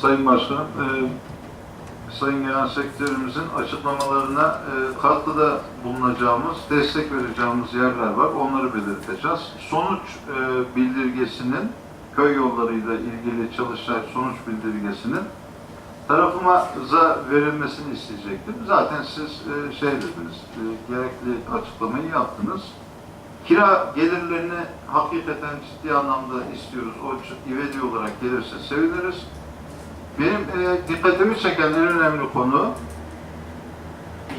Sayın Başkanım, e, Sayın Genel Sekreterimizin açıklamalarına e, katkıda bulunacağımız, destek vereceğimiz yerler var. Onları belirteceğiz. Sonuç e, bildirgesinin, köy yollarıyla ilgili çalıştay sonuç bildirgesinin tarafımıza verilmesini isteyecektim. Zaten siz e, şey dediniz, e, gerekli açıklamayı yaptınız. Kira gelirlerini hakikaten ciddi anlamda istiyoruz. O ivedi olarak gelirse seviniriz. Benim e, dikkatimi çeken en önemli konu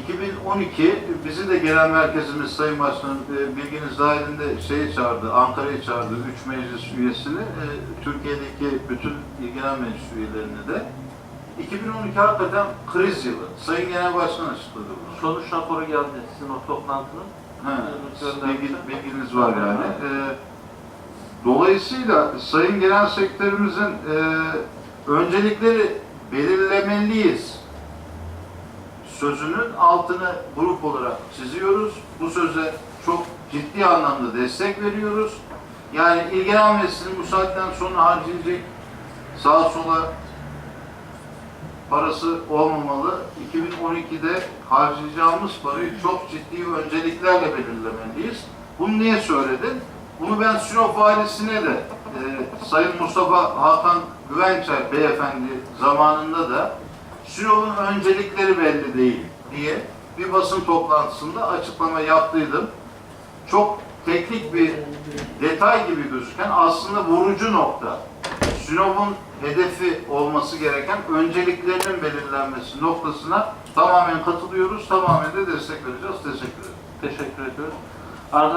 2012 bizi de genel merkezimiz Sayın Başkanım e, bilginiz dahilinde şeyi çağırdı, Ankara'yı çağırdı, 3 meclis üyesini, e, Türkiye'deki bütün genel meclis üyelerini de. 2012 hakikaten kriz yılı. Sayın Genel Başkan açıkladı bunu. Sonuç raporu geldi sizin o toplantının. Göndermişler. bilgi, bilginiz var yani. Ee, dolayısıyla Sayın Genel Sekreterimizin e, öncelikleri belirlemeliyiz sözünün altını grup olarak çiziyoruz. Bu söze çok ciddi anlamda destek veriyoruz. Yani ilgilenmesinin bu saatten sonra harcayacak sağa sola parası olmamalı. 2012'de harcayacağımız parayı çok ciddi önceliklerle belirlemeliyiz. Bunu niye söyledim? Bunu ben Sinop valisine de e, Sayın Mustafa Hakan Güvençer beyefendi zamanında da Sinop'un öncelikleri belli değil diye bir basın toplantısında açıklama yaptıydım. Çok teknik bir detay gibi gözüken aslında vurucu nokta. Sinop'un hedefi olması gereken önceliklerinin belirlenmesi noktasına tamamen katılıyoruz, tamamen de destek vereceğiz. Teşekkür ederim. Teşekkür ediyoruz. Arkadaşlar